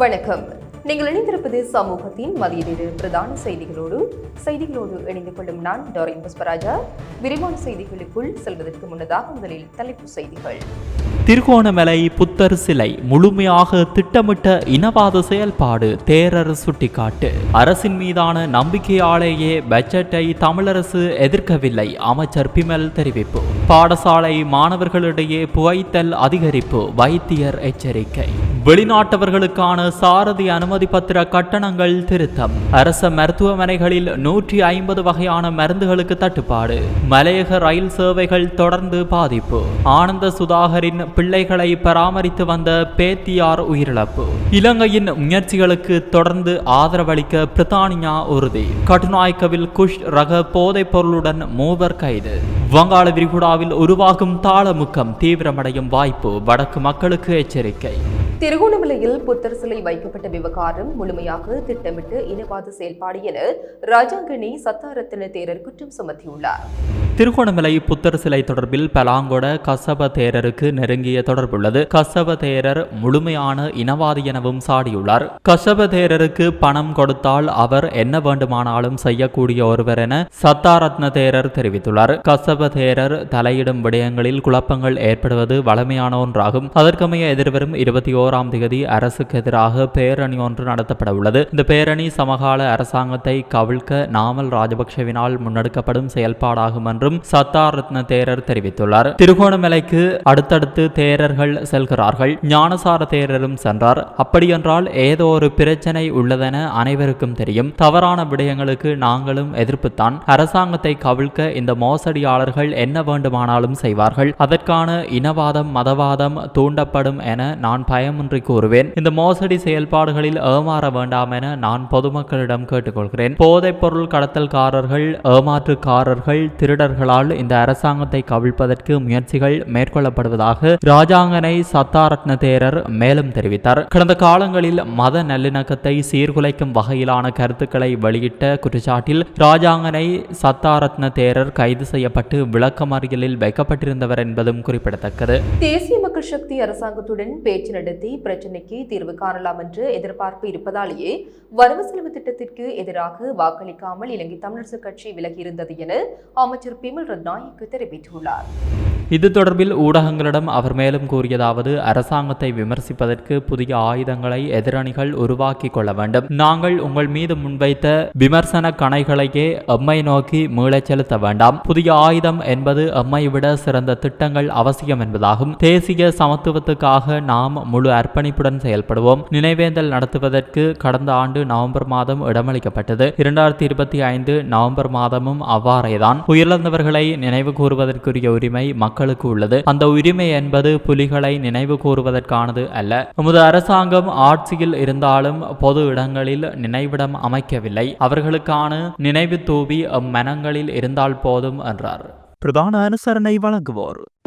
வணக்கம். நீங்கள் இணைந்திருப்பது சமூகத்தின் மதிய நேர பிரதான செய்திகளோடு. செய்திகளோடு இணைந்து கொள்ளும் நான் டாரின் புஷ்பராஜா. விரிவான செய்திகளுக்குள் செல்வதற்கு முன்னதாக முதலில் தலைப்பு செய்திகள். திருகோணமலை புத்தர் சிலை முழுமையாக திட்டமிட்ட இனவாத செயல்பாடு தேரர் சுட்டிக்காட்டு. அரசின் மீதான நம்பிக்கையாலேயே பட்ஜெட்டை தமிழரசு எதிர்க்கவில்லை அமைச்சர் பிமல் தெரிவிப்பு. பாடசாலை மாணவர்களிடையே புகைத்தல் அதிகரிப்பு வைத்தியர் எச்சரிக்கை. வெளிநாட்டவர்களுக்கான சாரதி அனுமதி பத்திர கட்டணங்கள் திருத்தம். அரச மருத்துவமனைகளில் நூற்றி ஐம்பது வகையான மருந்துகளுக்கு தட்டுப்பாடு. மலையக ரயில் சேவைகள் தொடர்ந்து பாதிப்பு. ஆனந்த சுதாகரின் பிள்ளைகளை பராமரித்து வந்த பேத்தியார் உயிரிழப்பு. இலங்கையின் முயற்சிகளுக்கு தொடர்ந்து ஆதரவளிக்க பிரித்தானியா உறுதி. கட்டுநாய்க்கவில் குஷ் ரக போதைப் பொருளுடன் மூவர் கைது. வங்காள விரிகுடாவில் உருவாகும் தாளமுக்கம் தீவிரமடையும் வாய்ப்பு வடக்கு மக்களுக்கு எச்சரிக்கை. திருகோணமலையில் புத்தர் சிலை வைக்கப்பட்ட விவகாரம் முழுமையாக திட்டமிட்டு இனவாத செயல்பாடு என ராஜாங்கனி சத்தாரத்தின தேரர் குற்றம் சுமத்தியுள்ளார். திருகோணமலை புத்தர் சிலை தொடர்பில் பலாங்கொட கசப தேரருக்கு நெருங்கிய தொடர்புள்ளது. கசப தேரர் முழுமையான இனவாதி எனவும் சாடியுள்ளார். கசப தேரருக்கு பணம் கொடுத்தால் அவர் என்ன வேண்டுமானாலும் செய்யக்கூடிய ஒருவர் என சத்தாரத்ன தேரர் தெரிவித்துள்ளார். கசப தேரர் தலையிடும் விடயங்களில் குழப்பங்கள் ஏற்படுவது வளமையான ஒன்றாகும். அதற்கமைய எதிர்வரும் இருபத்தி ஓராம் தேதி அரசுக்கு எதிராக பேரணி ஒன்று நடத்தப்பட உள்ளது இந்த பேரணி சமகால அரசாங்கத்தை கவிழ்க்க நாமல் ராஜபக்ஷவினால் முன்னெடுக்கப்படும் செயல்பாடாகும் என்றும் சத்தாரத்ன தேரர் தெரிவித்துள்ளார். திருகோணமலைக்கு அடுத்தடுத்து தேரர்கள் செல்கிறார்கள். ஞானசார தேரரும் சென்றார். அப்படியென்றால் ஏதோ ஒரு பிரச்சனை உள்ளதென அனைவருக்கும் தெரியும். தவறான விடயங்களுக்கு நாங்களும் எதிர்ப்புத்தான். அரசாங்கத்தை கவிழ்க்க இந்த மோசடியாளர்கள் என்ன வேண்டுமானாலும் செய்வார்கள். அதற்கான இனவாதம் மதவாதம் தூண்டப்படும் என நான் பயம் பயமின்றி கூறுவேன். இந்த மோசடி செயல்பாடுகளில் ஏமாற வேண்டாம் என நான் பொதுமக்களிடம் கேட்டுக்கொள்கிறேன். போதைப் பொருள் கடத்தல்காரர்கள் ஏமாற்றுக்காரர்கள் திருடர்களால் இந்த அரசாங்கத்தை கவிழ்ப்பதற்கு முயற்சிகள் மேற்கொள்ளப்படுவதாக ராஜாங்கனை சத்தாரத்ன தேரர் மேலும் தெரிவித்தார். கடந்த காலங்களில் மத நல்லிணக்கத்தை சீர்குலைக்கும் வகையிலான கருத்துக்களை வெளியிட்ட குற்றச்சாட்டில் ராஜாங்கனை சத்தாரத்ன தேரர் கைது செய்யப்பட்டு விளக்கமறியலில் வைக்கப்பட்டிருந்தவர் என்பதும் குறிப்பிடத்தக்கது. தேசிய மக்கள் சக்தி அரசாங்கத்துடன் பேச்சு நடத்தி பிரச்சினைக்கு தீர்வு காணலாம் என்று எதிர்பார்ப்பு இருப்பதாலேயே வரவு செலவு திட்டத்திற்கு எதிராக வாக்களிக்காமல் இலங்கை தமிழரசு கட்சி விலகியிருந்தது என அமைச்சர் பிமல் ரத்நாயக்கு தெரிவித்துள்ளார். இது தொடர்பில் ஊடகங்களிடம் அவர் மேலும் கூறியதாவது அரசாங்கத்தை விமர்சிப்பதற்கு புதிய ஆயுதங்களை எதிரணிகள் உருவாக்கி கொள்ள வேண்டும். நாங்கள் உங்கள் மீது முன்வைத்த விமர்சன கணைகளையே எம்மை நோக்கி மீளச் செலுத்த வேண்டாம். புதிய ஆயுதம் என்பது எம்மை விட சிறந்த திட்டங்கள் அவசியம் என்பதாகும். தேசிய சமத்துவத்துக்காக நாம் முழு அர்ப்பணிப்புடன் செயல்படுவோம். நினைவேந்தல் நடத்துவதற்கு கடந்த ஆண்டு நவம்பர் மாதம் இடமளிக்கப்பட்டது. இரண்டாயிரத்தி இருபத்தி ஐந்து நவம்பர் மாதமும் அவ்வாறேதான். உயிரிழந்தவர்களை நினைவு கூறுவதற்குரிய உரிமை மக்களுக்கு உள்ளது. அந்த உரிமை என்பது புலிகளை நினைவு கூறுவதற்கானது அல்ல. நமது அரசாங்கம் ஆட்சியில் இருந்தாலும் பொது இடங்களில் நினைவிடம் அமைக்கவில்லை. அவர்களுக்கான நினைவு தூவி அம்மனங்களில் இருந்தால் போதும் என்றார். பிரதான அனுசரணை வழங்குவோர்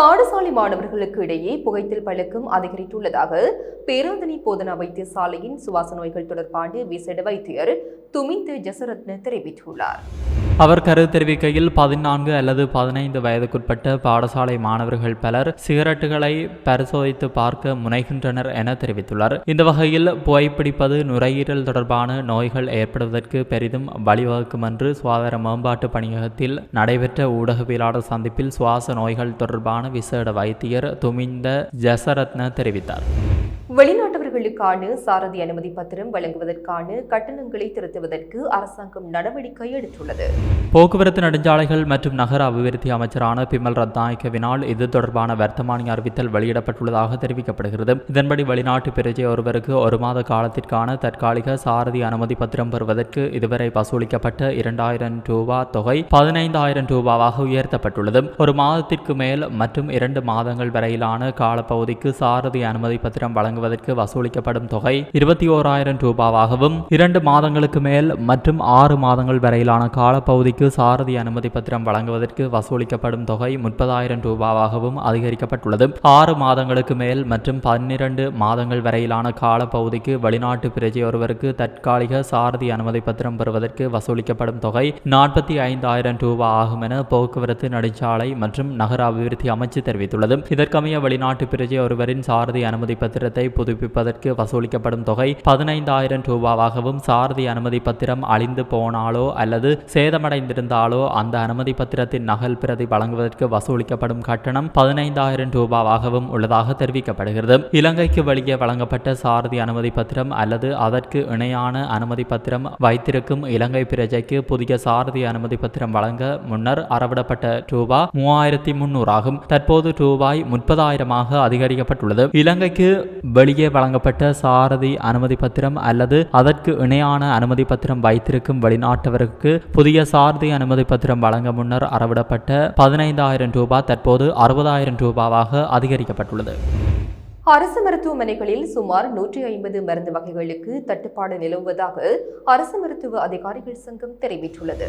பாடசாலை மாணவர்களுக்கு இடையே புகைத்தல் பழக்கம் அதிகரித்துள்ளதாக பேராதனை போதனா வைத்தியசாலையின் சுவாச நோய்கள் தொடர்பான விசேட வைத்தியர் துமிந்த ஜசரத்ன தெரிவித்துள்ளார். அவர் கருத்து தெரிவிக்கையில் பதினான்கு அல்லது பதினைந்து வயதுக்குட்பட்ட பாடசாலை மாணவர்கள் பலர் சிகரெட்டுகளை பரிசோதித்து பார்க்க முனைகின்றனர் என தெரிவித்துள்ளார். இந்த வகையில் புகைப்பிடிப்பது நுரையீரல் தொடர்பான நோய்கள் ஏற்படுவதற்கு பெரிதும் வழிவகுக்கும் என்று சுகாதார மேம்பாட்டு பணியகத்தில் நடைபெற்ற ஊடகவியலாளர் சந்திப்பில் சுவாச நோய்கள் தொடர்பான விசேட வைத்தியர் துமிந்த ஜசரத்ன தெரிவித்தார். வெளிநாட்டவர்களுக்கான சாரதி அனுமதி பத்திரம் வழங்குவதற்கான கட்டணங்களை திருத்துவதற்கு அரசாங்கம் நடவடிக்கை எடுத்துள்ளது. போக்குவரத்து நெடுஞ்சாலைகள் மற்றும் நகர அபிவிருத்தி அமைச்சரான பிமல் ரத்நாயக்கவினால் இது தொடர்பான வர்த்தமானி அறிவித்தல் வெளியிடப்பட்டுள்ளதாக தெரிவிக்கப்படுகிறது. இதன்படி வெளிநாட்டு பிரஜை ஒருவருக்கு ஒரு மாத காலத்திற்கான தற்காலிக சாரதி அனுமதி பத்திரம் பெறுவதற்கு இதுவரை வசூலிக்கப்பட்ட இரண்டாயிரம் ரூபா தொகை பதினைந்தாயிரம் ரூபாவாக உயர்த்தப்பட்டுள்ளது. ஒரு மாதத்திற்கு மேல் மற்றும் இரண்டு மாதங்கள் வரையிலான காலப்பகுதிக்கு சாரதி அனுமதி பத்திரம் வழங்குவதற்கு வசூலிக்கப்படும் தொகை இருபத்தி ஓராயிரம் ரூபாவாகவும் இரண்டு மாதங்களுக்கு மேல் மற்றும் ஆறு மாதங்கள் வரையிலான காலப்பகுதிக்கு சாரதி அனுமதி பத்திரம் வழங்குவதற்கு வசூலிக்கப்படும் தொகை முப்பதாயிரம் ரூபாவாகவும் அதிகரிக்கப்பட்டுள்ளது. ஆறு மாதங்களுக்கு மேல் மற்றும் பன்னிரண்டு மாதங்கள் வரையிலான காலப்பகுதிக்கு வெளிநாட்டு பிரஜை ஒருவருக்கு தற்காலிக சாரதி அனுமதி பத்திரம் பெறுவதற்கு வசூலிக்கப்படும் தொகை நாற்பத்தி ஐந்தாயிரம் ரூபாய் ஆகும் என போக்குவரத்து நெடுஞ்சாலை மற்றும் நகர அபிவிருத்தி அமைச்சு தெரிவித்துள்ளது. இதற்கமைய வெளிநாட்டு பிரஜை ஒருவரின் சாரதி அனுமதி பத்திரத்தை புதுப்பிப்பதற்கு வசூலிக்கப்படும் தொகை பதினைந்தாயிரம் ரூபாவாகவும் சாரதி அனுமதி பத்திரம் அழிந்து போனாலோ அல்லது சேதமடைந்திருந்தாலோ அந்த அனுமதி பத்திரத்தின் நகல் பிரதி வழங்குவதற்கு வசூலிக்கப்படும் கட்டணம் பதினைந்தாயிரம் ரூபாவாகவும் உள்ளதாக தெரிவிக்கப்படுகிறது. இலங்கைக்கு வெளியே வழங்கப்பட்ட சாரதி அனுமதி பத்திரம் அல்லது அதற்கு இணையான அனுமதி பத்திரம் வைத்திருக்கும் இலங்கை பிரஜைக்கு புதிய சாரதி அனுமதி பத்திரம் வழங்க முன்னர் அறவிடப்பட்ட ரூபாய் மூவாயிரத்தி முன்னூறு ஆகும் தற்போது ரூபாய் முப்பதாயிரமாக அதிகரிக்கப்பட்டுள்ளது. இலங்கைக்கு வெளியே வழங்கப்பட்ட சாரதி அனுமதி பத்திரம் அல்லது அதற்கு இணையான அனுமதி பத்திரம் வைத்திருக்கும் வெளிநாட்டவருக்கு புதிய சாரதி அனுமதி பத்திரம் வழங்க முன்னர் அறவிடப்பட்ட பதினைந்தாயிரம் ரூபாய் தற்போது அறுபதாயிரம் ரூபாவாக அதிகரிக்கப்பட்டுள்ளது. அரசு மருத்துவமனைகளில் சுமார் நூற்றி ஐம்பது மருந்து வகைகளுக்கு தட்டுப்பாடு நிலவுவதாக அரசு மருத்துவ அதிகாரிகள் சங்கம் தெரிவித்துள்ளது.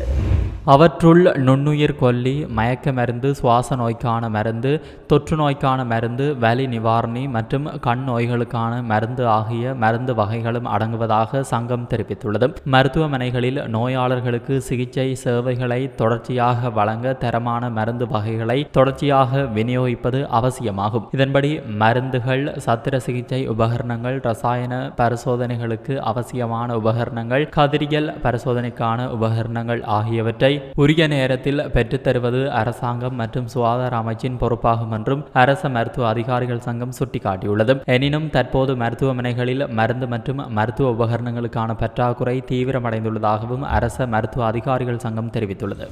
அவற்றுள் நுண்ணுயிர் கொல்லி மயக்க மருந்து சுவாச நோய்க்கான மருந்து தொற்று நோய்க்கான மருந்து வலி நிவாரணி மற்றும் கண் நோய்களுக்கான மருந்து ஆகிய மருந்து வகைகளும் அடங்குவதாக சங்கம் தெரிவித்துள்ளது. மருத்துவமனைகளில் நோயாளர்களுக்கு சிகிச்சை சேவைகளை தொடர்ச்சியாக வழங்க தரமான மருந்து வகைகளை தொடர்ச்சியாக விநியோகிப்பது அவசியமாகும். இதன்படி மருந்துகள் சத்திர சிகிச்சை உபகரணங்கள் ரசாயன பரிசோதனைகளுக்கு அவசியமான உபகரணங்கள் கதிரியல் பரிசோதனைக்கான உபகரணங்கள் ஆகியவற்றை உரிய நேரத்தில் பெற்றுத்தருவது அரசாங்கம் மற்றும் சுகாதார அமைச்சின் பொறுப்பாகும் என்றும் அரச மருத்துவ அதிகாரிகள் சங்கம் சுட்டிக்காட்டியுள்ளது. எனினும் தற்போது மருத்துவமனைகளில் மருந்து மற்றும் மருத்துவ உபகரணங்களுக்கான பற்றாக்குறை தீவிரமடைந்துள்ளதாகவும் அரச மருத்துவ அதிகாரிகள் சங்கம் தெரிவித்துள்ளது.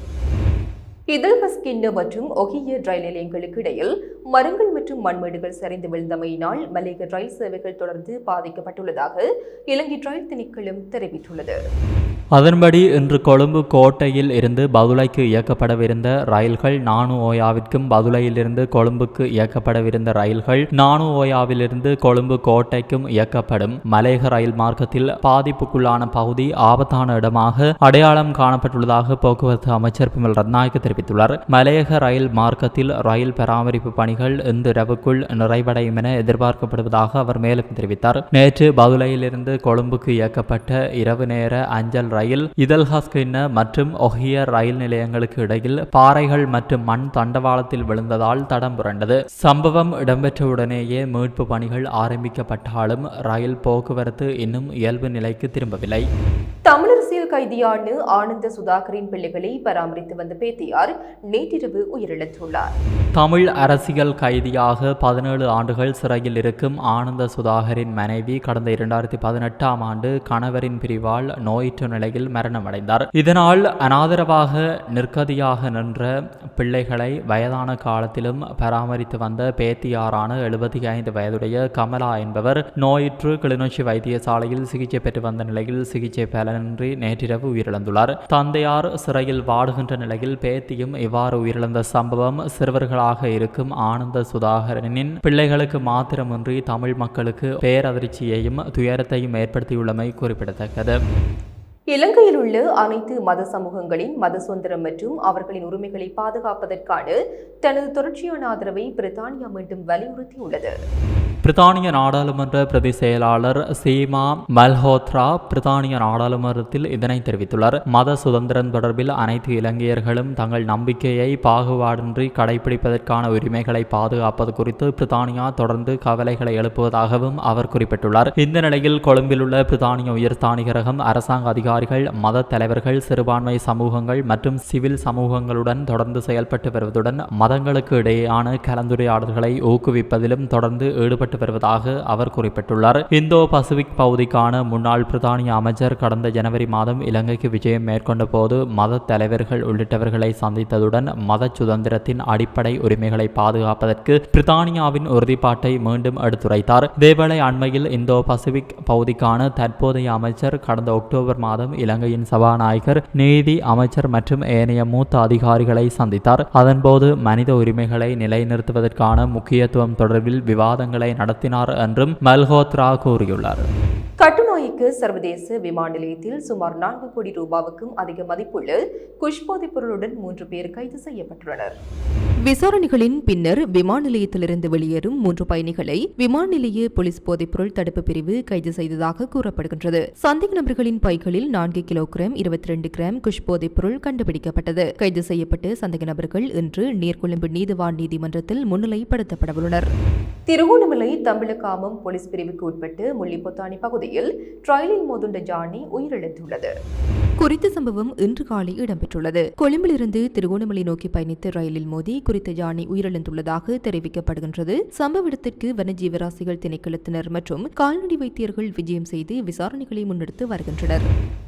இதழ்கஸ் கிண்ண மற்றும் ஒகிய ரயில் நிலையங்களுக்கு இடையில் மரங்கள் மற்றும் மண்மேடுகள் சரிந்து விழுந்தமையினால் மலேக ரயில் சேவைகள் தொடர்ந்து பாதிக்கப்பட்டுள்ளதாக இலங்கை ரயில் திணைக்களம் தெரிவித்துள்ளது. அதன்படி இன்று கொழும்பு கோட்டையில் இருந்து பதுளைக்கு இயக்கப்படவிருந்த ரயில்கள் நானு ஓயாவிற்கும் பதுளையிலிருந்து கொழும்புக்கு இயக்கப்படவிருந்த ரயில்கள் நானு ஓயாவிலிருந்து கொழும்பு கோட்டைக்கும் இயக்கப்படும் மலேக ரயில் மார்க்கத்தில் பாதிப்புக்குள்ளான பகுதி ஆபத்தான இடமாக அடையாளம் காணப்பட்டுள்ளதாக போக்குவரத்து அமைச்சர் பிமல் ரத்நாயக்க தெரிவித்துள்ளார். மலையக ரயில் மார்க்கத்தில் ரயில் பராமரிப்பு பணிகள் இந்த இரவுக்குள் நிறைவடையும் என எதிர்பார்க்கப்படுவதாக அவர் மேலும் தெரிவித்தார். நேற்று பதுளையிலிருந்து கொழும்புக்கு இயக்கப்பட்ட இரவு நேர அஞ்சல் ரயில் இதல்ஹாஸ்கின்ன மற்றும் ஒஹிய ரயில் நிலையங்களுக்கு இடையில் பாறைகள் மற்றும் மண் தண்டவாளத்தில் விழுந்ததால் தடம் புரண்டது. சம்பவம் இடம்பெற்றவுடனேயே மீட்பு பணிகள் ஆரம்பிக்கப்பட்டாலும் ரயில் போக்குவரத்து இன்னும் இயல்பு நிலைக்கு திரும்பவில்லை. தமிழரசியல் கைதியான ஆனந்த சுதாகரின் பிள்ளைகளை பராமரித்து வந்த பேத்தியார் நேற்றிரவு உயிரிழந்துள்ளார். தமிழ் அரசியல் கைதியாக பதினேழு ஆண்டுகள் சிறையில் இருக்கும் ஆனந்த சுதாகரின் மனைவி கடந்த இரண்டாயிரத்தி பதினெட்டாம் ஆண்டு கணவரின் பிரிவால் நோயிற்ற நிலையில் மரணமடைந்தார். இதனால் அனாதரவாக நிற்கதியாக நின்ற பிள்ளைகளை வயதான காலத்திலும் பராமரித்து வந்த பேத்தியாரான எழுபத்தி ஐந்து வயதுடைய கமலா என்பவர் நோயிற்று கிளிநொச்சி வைத்தியசாலையில் சிகிச்சை பெற்று வந்த நிலையில் சிகிச்சை பலனின்றி நேற்றிரவு உயிரிழந்துள்ளார். தந்தையார் சிறையில் வாடுகின்ற நிலையில் பேத்தியும் இவ்வாறு உயிரிழந்த சம்பவம் சிறுவர்களாக இருக்கும் ஆனந்த சுதாகரனின் பிள்ளைகளுக்கு மாத்திரமின்றி தமிழ் மக்களுக்கு பேரதிர்ச்சியையும் துயரத்தையும் ஏற்படுத்தியுள்ளமை குறிப்பிடத்தக்கது. இலங்கையில் உள்ள அனைத்து மத சமூகங்களின் மத சுதந்திரம் மற்றும் அவர்களின் உரிமைகளை பாதுகாப்பதற்கான தனது தொடர்ச்சியான ஆதரவை பிரித்தானியா மீண்டும் வலியுறுத்தியுள்ளது. பிரித்தானிய நாடாளுமன்ற பிரதி செயலாளர் சீமா மல்ஹோத்ரா பிரித்தானிய நாடாளுமன்றத்தில் இதனை தெரிவித்துள்ளார். மத சுதந்திரம் தொடர்பில் அனைத்து இலங்கையர்களும் தங்கள் நம்பிக்கையை பாகுபாடின்றி கடைபிடிப்பதற்கான உரிமைகளை பாதுகாப்பது குறித்து பிரித்தானியா தொடர்ந்து கவலைகளை எழுப்புவதாகவும் அவர் குறிப்பிட்டுள்ளார். இந்த நிலையில் கொழும்பில் உள்ள பிரித்தானிய உயர்ஸ்தானிகரகம் அரசாங்க அதிகாரிகள் மத தலைவர்கள் சிறுபான்மை சமூகங்கள் மற்றும் சிவில் சமூகங்களுடன் தொடர்ந்து செயல்பட்டு வருவதுடன் மதங்களுக்கு இடையேயான கலந்துரையாடல்களை ஊக்குவிப்பதிலும் தொடர்ந்து ஈடுபட்டு வருவதாக அவர் குறிப்பிட்டுள்ளார். இந்தோ பசிபிக் பகுதிக்கான முன்னாள் பிரித்தானிய அமைச்சர் கடந்த ஜனவரி மாதம் இலங்கைக்கு விஜயம் மேற்கொண்ட போது மத தலைவர்கள் உள்ளிட்டவர்களை சந்தித்ததுடன் மத சுதந்திரத்தின் அடிப்படை உரிமைகளை பாதுகாப்பதற்கு பிரித்தானியாவின் உறுதிப்பாட்டை மீண்டும் எடுத்துரைத்தார். இதேவேளை அண்மையில் இந்தோ பசிபிக் பகுதிக்கான தற்போதைய அமைச்சர் கடந்த அக்டோபர் மாதம் இலங்கையின் சபாநாயகர் நீதி அமைச்சர் மற்றும் ஏனைய மூத்த அதிகாரிகளை சந்தித்தார். அதன்போது மனித உரிமைகளை நிலைநிறுத்துவதற்கான முக்கியத்துவம் தொடர்பில் விவாதங்களை நடத்தினார் என்றும் மல்ஹோத்ரா கூறியுள்ளார். அமெரிக்க சர்வதேச விமான நிலையத்தில் சுமார் நான்கு கோடி ரூபாவுக்கும் அதிக மதிப்புள்ள குஷ்போதைப் பொருளுடன் மூன்று பேர் கைது செய்யப்பட்டுள்ளனர். விசாரணைகளின் பின்னர் விமான நிலையத்திலிருந்து வெளியேறும் மூன்று பயணிகளை விமான நிலைய போலீஸ் போதைப்பொருள் தடுப்பு பிரிவு கைது செய்ததாக கூறப்படுகின்றது. சந்தேக நபர்களின் பைகளில் நான்கு கிலோகிராம் இருபத்தி ரெண்டு கிராம் குஷ் போதைப் பொருள் கண்டுபிடிக்கப்பட்டது. கைது செய்யப்பட்ட சந்தேக நபர்கள் இன்று நீர்கொழும்பு நீதிவான் நீதிமன்றத்தில் முன்னிலைப்படுத்தப்படவுள்ளனர். திருகோணமலை தமிழகாமம் போலீஸ் பிரிவுக்கு உட்பட்டு முள்ளிப்பொத்தானி பகுதியில் ட்ரயலில் மோதுண்ட ஜானி உயிரிழந்துள்ளது. குறித்த சம்பவம் இன்று காலை இடம்பெற்றுள்ளது. கொழும்பிலிருந்து திருகோணமலை நோக்கி பயணித்த ரயிலில் மோதி குறித்த ஜானி உயிரிழந்துள்ளதாக தெரிவிக்கப்படுகின்றது. சம்பவ இடத்திற்கு வனஜீவராசிகள் திணைக்களத்தினர் மற்றும் கால்நடை வைத்தியர்கள் விஜயம் செய்து விசாரணைகளை முன்னெடுத்து வருகின்றனர்.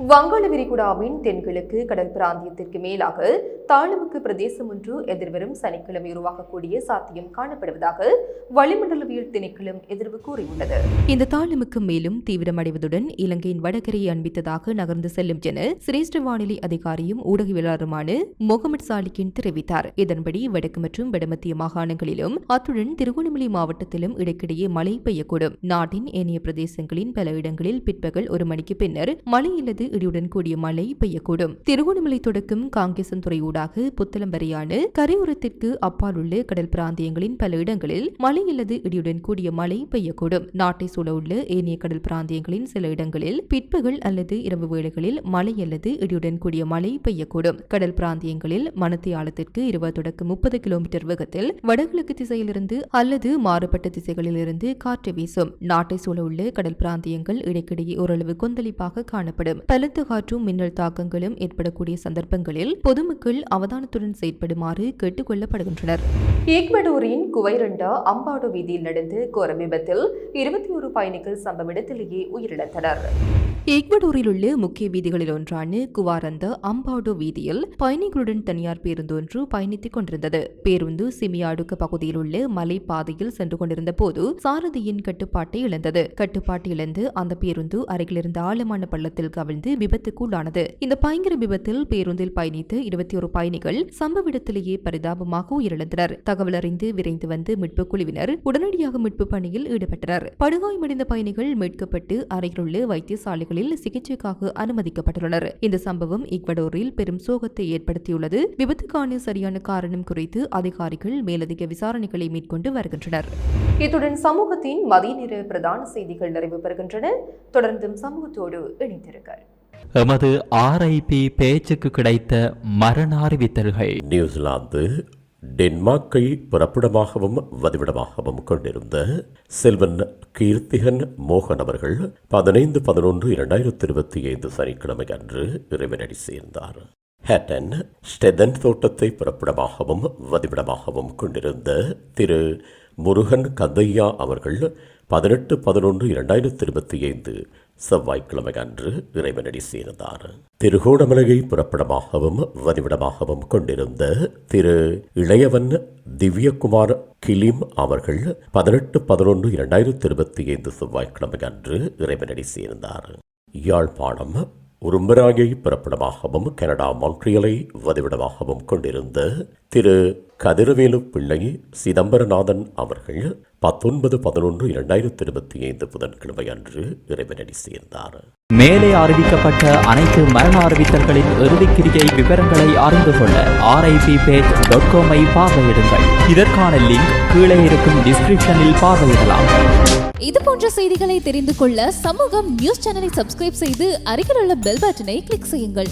வங்காள விரிகுடாவின் தென்கிழக்கு கடல் பிராந்தியத்திற்கு மேலாக தாழ்வுக்கு பிரதேசம் ஒன்று எதிர்வரும் சனிக்கிழமை உருவாகக்கூடிய சாத்தியம் காணப்படுவதாக வளிமண்டலவியல் திணைக்களம் எதிர்வு கூறியுள்ளது. இந்த தாழ்வுக்கு மேலும் தீவிரமடைவதுடன் இலங்கையின் வடகரையை அண்பித்ததாக நகர்ந்து செல்லும் என சிரேஷ்ட வானிலை அதிகாரியும் ஊடகவியலாளருமான முகமது சாலிக்கின் தெரிவித்தார். இதன்படி வடக்கு மற்றும் வடமத்திய மாகாணங்களிலும் அத்துடன் திருகோணமலை மாவட்டத்திலும் இடைக்கிடையே மழை பெய்யக்கூடும். நாட்டின் ஏனைய பிரதேசங்களின் பல இடங்களில் பிற்பகல் ஒரு மணிக்கு பின்னர் மழை அல்லது இடியுடன் கூடிய மழை பெய்யக்கூடும். திருகோணமலை தொடக்கும் காங்கேசன்துறை ஊடாக புத்தளம் வரையான கரையோரத்திற்கு அப்பால் உள்ள கடல் பிராந்தியங்களின் பல இடங்களில் மழை அல்லது இடியுடன் கூடிய மழை பெய்யக்கூடும். நாட்டை சூழவுள்ள ஏனைய கடல் பிராந்தியங்களின் சில இடங்களில் பிற்பகல் அல்லது இரவு வேளைகளில் மழை அல்லது இடியுடன் கூடிய மழை பெய்யக்கூடும். கடல் பிராந்தியங்களில் மணத்தியாலத்திற்கு இருபது தொடக்க முப்பது கிலோமீட்டர் வேகத்தில் வடகிழக்கு திசையிலிருந்து அல்லது மாறுபட்ட திசைகளிலிருந்து காற்று வீசும். நாட்டை சூழவுள்ள கடல் பிராந்தியங்கள் இடைக்கிடையே ஓரளவு கொந்தளிப்பாக காணப்படும். பலத்த காற்றும் மின்னல் தாக்கங்களும் ஏற்படக்கூடிய சந்தர்ப்பங்களில் பொதுமக்கள் அவதானத்துடன் செயற்படுமாறு கேட்டுக் கொள்ளப்படுகின்றனர். ஈக்வடோரின் குவைரண்டா அம்பாடோ வீதியில் நடந்த கோர விபத்தில் இருபத்தி ஒரு பயணிகள் சம்பவ இடத்திலேயே உயிரிழந்தனர். சொல்லியிருக்காரு ஈக்வடோரில் உள்ள முக்கிய வீதிகளில் ஒன்றான குவாரந்த அம்பாடோ வீதியில் பயணிகளுடன் தனியார் பேருந்து ஒன்று பயணித்துக் கொண்டிருந்தது. பேருந்து சிமியாடுக்கு பகுதியில் உள்ள மலை பாதையில் சென்று கொண்டிருந்த போது சாரதியின் கட்டுப்பாட்டை இழந்தது. கட்டுப்பாட்டை இழந்து அந்த பேருந்து அருகிலிருந்த ஆழமான பள்ளத்தில் கவிழ்ந்து விபத்துக்குள்ளானது. இந்த பயங்கர விபத்தில் பேருந்தில் பயணித்த இருபத்தி ஒரு பயணிகள் சம்பவ இடத்திலேயே பரிதாபமாக உயிரிழந்தனர். தகவல் அறிந்து விரைந்து வந்து மீட்பு குழுவினர் உடனடியாக மீட்பு பணியில் ஈடுபட்டனர். படுகாயமடைந்த பயணிகள் மீட்கப்பட்டு அருகிலுள்ள வைத்தியசாலைகளில் சிகிச்சைக்காக அனுமதிக்கப்பட்டுள்ளனர். இந்த சம்பவம் ஈக்வடோரில் பெரும் சோகத்தை ஏற்படுத்தியுள்ளது. விபத்துக்கான சரியான காரணம் குறித்து அதிகாரிகள் மேலதிக விசாரணைகளை மேற்கொண்டு வருகின்றனர். இத்துடன் சமூகத்தின் மதிய நேர பிரதான செய்திகள் நிறைவு பெறுகின்றன. தொடர்ந்தும் சமூகத்தோடு இணைந்திருங்கள். எமது ஆர்ஐபி பேச்சுக்கு கிடைத்த மரண அறிவித்தல்கள். நியூசிலாந்து டென்மார்க்கை பிறப்பிடமாகவும் வதிவிடமாகவும் கொண்டிருந்த செல்வன் கீர்த்திகன் மோகன் அவர்கள் பதினைந்து பதினொன்று இரண்டாயிரத்தி இருபத்தி ஐந்து சனிக்கிழமை அன்று இறைவனடி சேர்ந்தார். ஹேட்டன் ஸ்டெதன் தோட்டத்தை பிறப்பிடமாகவும் வதிவிடமாகவும் கொண்டிருந்த திரு முருகன் கந்தையா அவர்கள் பதினெட்டு பதினொன்று இரண்டாயிரத்தி இருபத்தி ஐந்து செவ்வாய்க்கிழமை அன்று இறைவனடி சேர்ந்தார். திருகோணமலையை புறப்படமாகவும் வதிவிடமாகவும் கொண்டிருந்த திரு இளையவன் திவ்யகுமார் கிலிம் அவர்கள் பதினெட்டு பதினொன்று இரண்டாயிரத்தி இருபத்தி ஐந்து செவ்வாய்க்கிழமை அன்று இறைவனடி சேர்ந்தார். யாழ்ப்பாணம் உரும்பராயை பிறப்பிடமாகவும் கனடா மான்ட்ரியலை வதிவிடமாகவும் கொண்டிருந்த திரு கதிரவேலு பிள்ளை சிதம்பரநாதன் அவர்கள் பத்தொன்பது பதினொன்று இரண்டாயிரத்தி இருபத்தி ஐந்து புதன்கிழமை அன்று இறைவனடி சேர்ந்தார். மேலே அறிவிக்கப்பட்ட அனைத்து மரண அறிவித்தல்களின் இறுதிக்கிரியை விவரங்களை அறிந்து கொள்ள ஆர்ஐபி பேஜ் டாட் காமை பார்வையிடுங்கள். இதற்கான லிங்க் கீழே இருக்கும் டிஸ்கிரிப்ஷனில் பார்வையிடலாம். இது போன்ற செய்திகளை தெரிந்து கொள்ள சமூகம் நியூஸ் சேனலை சப்ஸ்கிரைப் செய்து அருகில் உள்ள பெல் பட்டனை கிளிக் செய்யுங்கள்.